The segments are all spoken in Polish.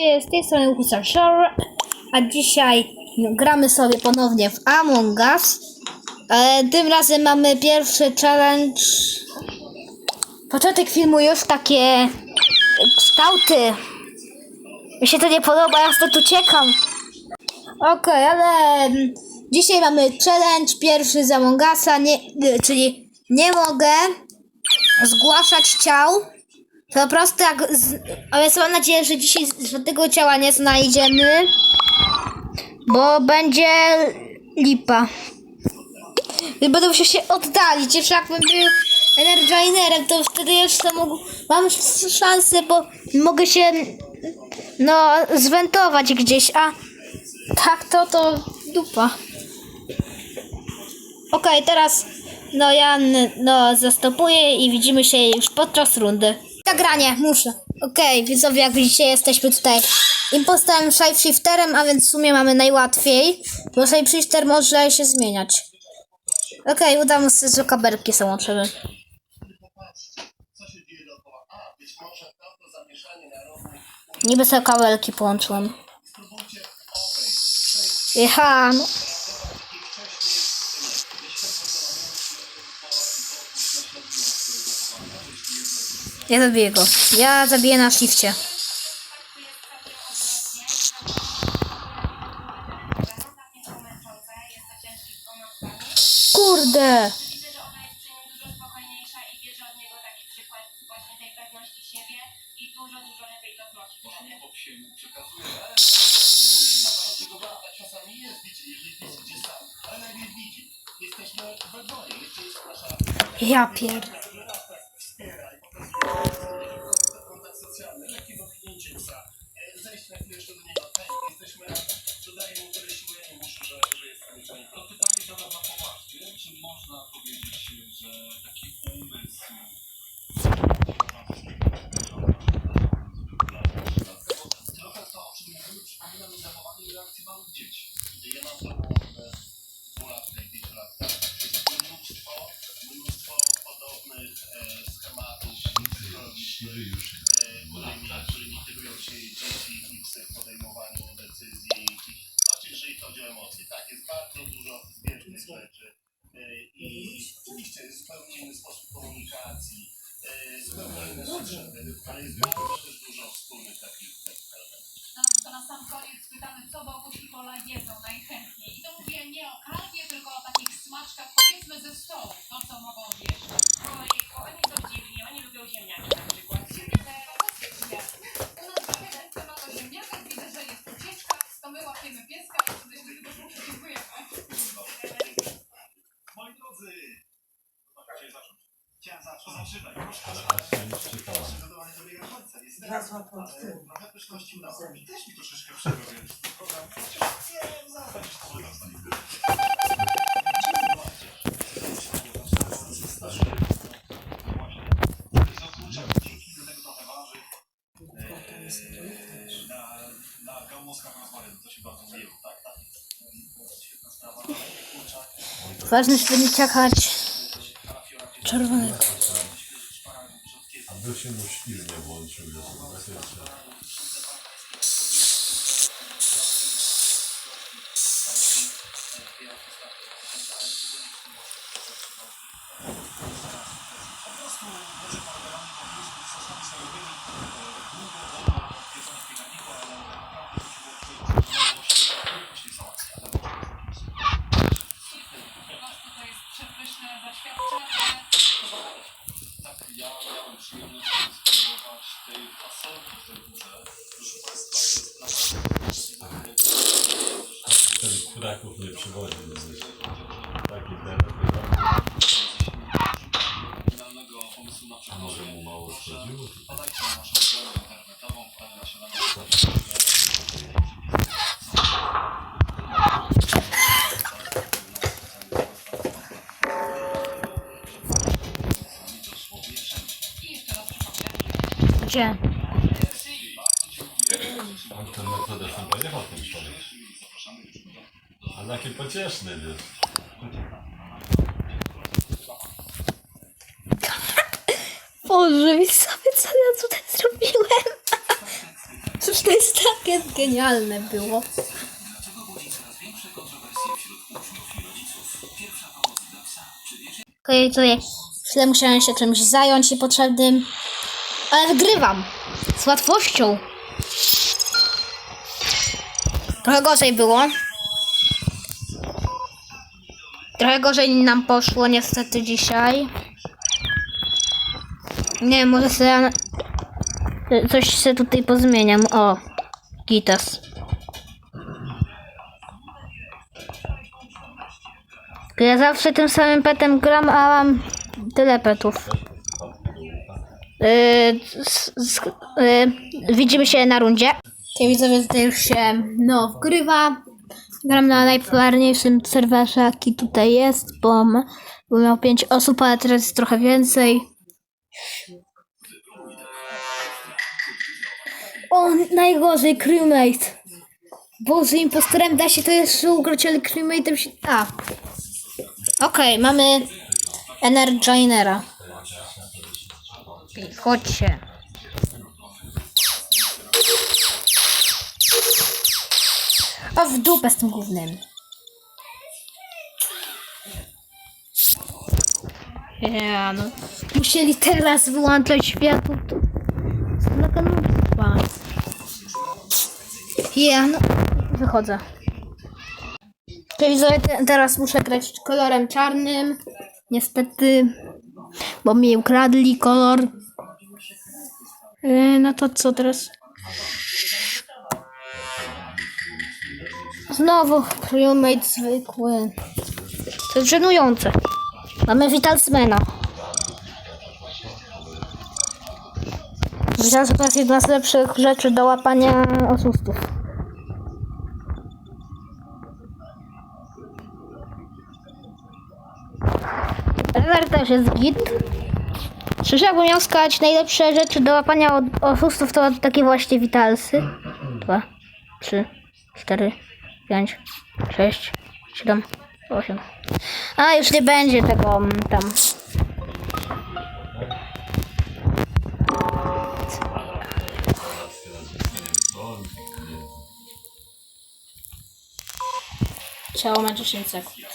Z tej strony Husar Shore, a dzisiaj gramy sobie ponownie w Among Us. E, tym razem mamy pierwszy challenge. Początek filmu już takie kształty. Mi się to nie podoba, ja stąd uciekam. Okej, ale mm, dzisiaj mamy challenge pierwszy z Among Usa, nie, y, czyli nie mogę zgłaszać ciał. Po prostu jak. Z... Ale mam nadzieję, że dzisiaj żadnego ciała nie znajdziemy. Bo będzie lipa. I będę musiał się oddalić. Jeszcze jakbym był Energinerem, to wtedy jeszcze mógł, mam szansę, bo mogę się no zwentować gdzieś, a tak to to dupa. Okej, teraz no ja no zastopuję i widzimy się już podczas rundy. Zagranie, muszę. Okej, widzowie, jak widzicie, jesteśmy tutaj impostorem shapeshifterem, a więc w sumie mamy najłatwiej, bo shapeshifter może się zmieniać. Okej, udamy się, że kabelki są łączymy. Niby sobie kabelki połączyłem. Jechałam. Ja zabiję go. Ja zabiję na shifcie. Kurde! Widzę, że ona jest przy nim dużo spokojniejsza i bierze od niego taki przykład właśnie tej pewności siebie i dużo, dużo lepiej to znosi. Ja pier... Czy można inny sposób komunikacji, e, zupełnie inne potrzeby, ale jest bardzo też dużo wspólnych takich, elementów. No, to na sam koniec Wlazła pod Ale pyszności też mi troszeczkę wiem, trochę warzyw. Eee, Na, na gałązkach to się bardzo tak? tak. Świetna sprawa. Kurczak, Ważne, żeby nie ciachać czerwonego. Aby się mu świr nie włączył, jest On ten metodę chyba jechał ten człowiek. A taki pocieszny, wiesz. Boże, sobie co ja tutaj zrobiłem? Cóż to jest tak? Jakie genialne było. Okej, to jak chwilę musiałem się czymś zająć niepotrzebnym, ale wygrywam. Z łatwością. Trochę gorzej było. Trochę gorzej nam poszło niestety dzisiaj. Nie wiem, może sobie coś się tutaj pozmieniam. O, gitas. Ja zawsze tym samym petem gram, a mam tyle petów. Yy, s- s- yy, widzimy się na rundzie. Okay, widzowie, tutaj już się no wgrywa. Gram na najpopularniejszym serwerze, jaki tutaj jest, bo, bo miał 5 osób, ale teraz jest trochę więcej. O, najgorzej, crewmate. Boże, impostorem da się to jeszcze ugrać, ale crewmate'em się... A. Okej, mamy Energinera. Chodźcie. A w dupę z tym głównym. Ja no. Musieli teraz wyłączać światło. To... Na kanałpa. Ja no. Wychodzę. Widzowie, te- teraz muszę grać kolorem czarnym. Niestety, bo mi ukradli kolor. Yy, no to co teraz? Znowu crewmate zwykły. To jest żenujące. Mamy Vitalsmana. Vitalsman to jest jedna z lepszych rzeczy do łapania oszustów. Renner też jest git. Przecież jakbym miał skać najlepsze rzeczy do łapania od oszustów, to takie właśnie witalsy. Dwa, trzy, cztery, pięć, sześć, siedem, osiem. A już nie będzie tego mm, tam. Ciało ma 10 sekund.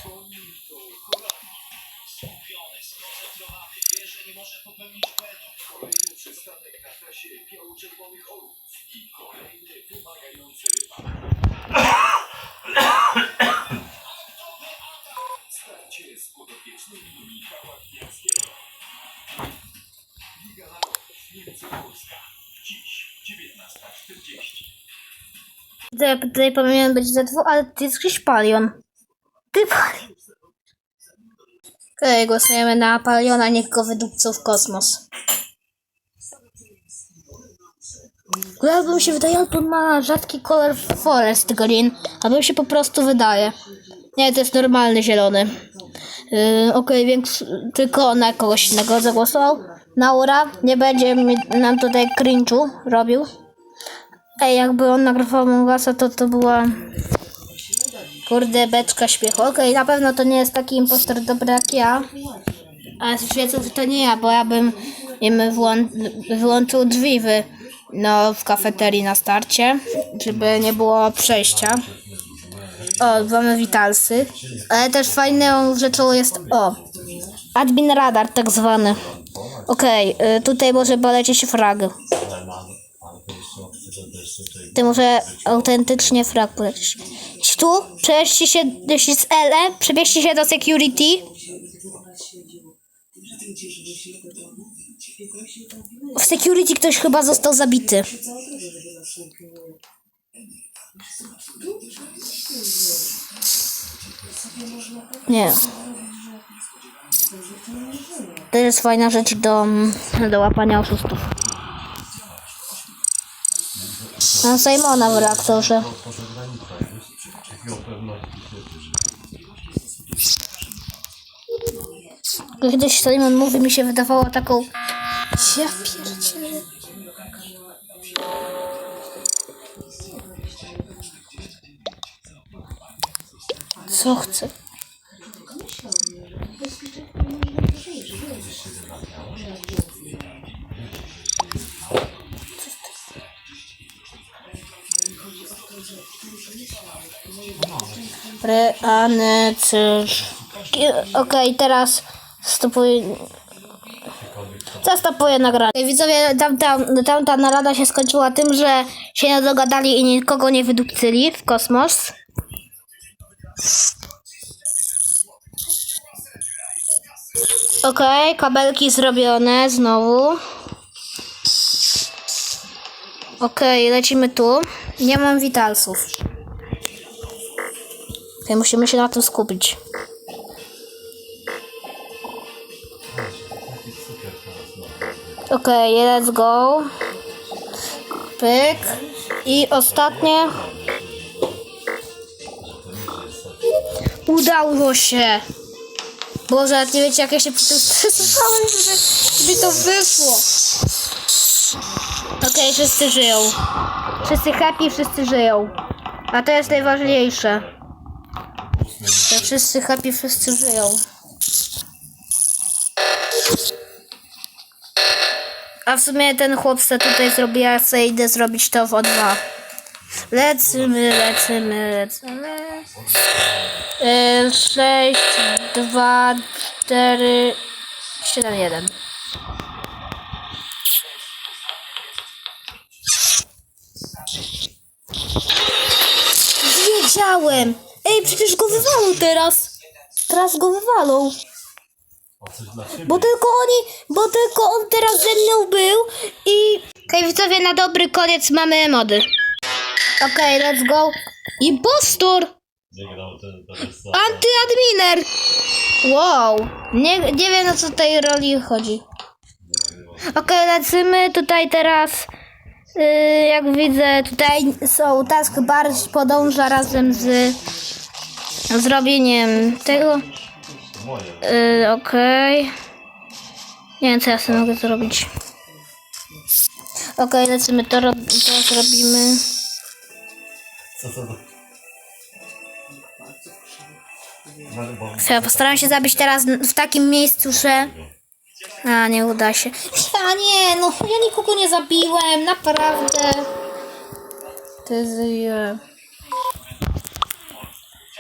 Tutaj, tutaj powinien być ze dwóch, ale ty jest jakiś palion. Ty palion. Okej, okay, głosujemy na paliona, niech go wydupcą w kosmos. Albo mi się wydaje, albo ma rzadki kolor forest green, albo się po prostu wydaje. Nie, to jest normalny zielony. Yy, Okej, więc tylko na kogoś innego zagłosował. Naura nie będzie nam tutaj cringe'u robił. Ej, jakby on nagrywał Mongasa, to to była... Kurde, beczka śmiechu. Okej, na pewno to nie jest taki impostor dobry jak ja. Ale wiedzą, że to nie ja, bo ja bym im włą- wyłączył drzwi w, no, w kafeterii na starcie, żeby nie było przejścia. O, mamy witalsy. Ale też fajną rzeczą jest, o, admin radar tak zwany. Okej, y, tutaj może polecieć frag. Ty może autentycznie frag polecieć. Jeśli Tu, przenieście się, jeśli z LE, przebierzcie się do security. W security ktoś chyba został zabity. Nie. To jest fajna rzecz do, do łapania oszustów. Mam Simona w reaktorze. Kiedyś Simon mówi mi się wydawało taką... Ja pierdzielę. Co chcę? Preanecyż. Okej, teraz stopuję. Zastopuję nagranie. Widzowie, tamta, tamta narada się skończyła tym, że się nie dogadali i nikogo nie wydupcyli w kosmos. Okej, kabelki zrobione znowu. Okej, lecimy tu. Nie mam witalsów. Okej, musimy się na tym skupić. Okej, let's go. Pyk. I ostatnie. Udało się. Boże, nie wiecie jak ja się przy tym to wyszło. Okej, wszyscy żyją. Wszyscy happy, wszyscy żyją. A to jest najważniejsze. Że wszyscy happy, wszyscy żyją. A w sumie ten chłop se tutaj zrobi, ja sobie idę zrobić to w O2. Lecimy, lecimy, lecimy. Yy, 6, 2, 4, 7, 1. Wiedziałem! Ej, przecież go wywalą teraz! Teraz go wywalą. Bo tylko oni, bo tylko on teraz ze mną był i... Okej, widzowie, na dobry koniec mamy mody. Okej, let's go. Impostor! Antyadminer! Wow. Nie, nie wiem, o co tej roli chodzi. Okej, lecimy tutaj teraz. Yy, jak widzę, tutaj są taskbar podąża razem z zrobieniem tego. Yy, Okej. Nie wiem, co ja sobie mogę zrobić. Okej, lecimy, to, rob to zrobimy. Co postaram się zabić teraz w takim miejscu, że... A, nie uda się. A nie, no ja nikogo nie zabiłem, naprawdę. To jest...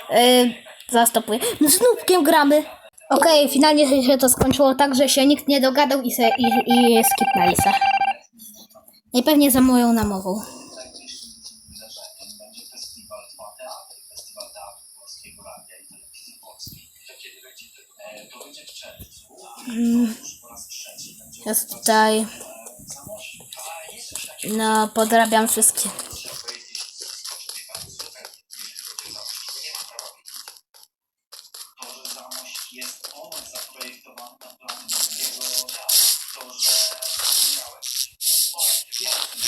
Yy, zastopuję. No z nubkiem gramy. Okej, finalnie się to skończyło tak, że się nikt nie dogadał i, se, i, i skipnęli se. I pewnie za moją namową. będzie festiwal Dwa Teatry, festiwal teatru polskiego radia i telewizji polskiej. To kiedy będzie? E, To będzie w czerwcu. Już po raz trzeci będzie Ja tutaj... No, podrabiam wszystkie. to, że Zamość jest ono zaprojektowane na plan polskiego teatru.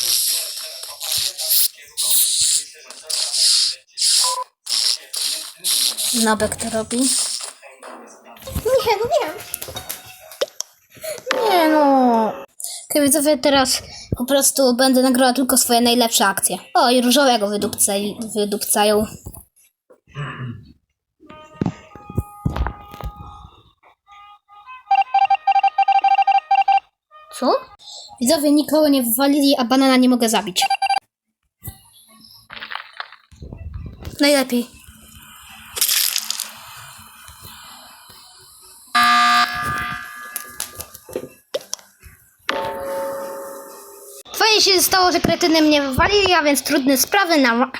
To, że Nobek to robi. Nie, no nie. Nie no. Okej, widzowie, teraz po prostu będę nagrała tylko swoje najlepsze akcje. O, i różowego wydupcaj, wydupcają. Co? Widzowie nikogo nie wywalili, a banana nie mogę zabić. Najlepiej. Stało, że kretyny mnie wywalili, a więc trudne sprawy na,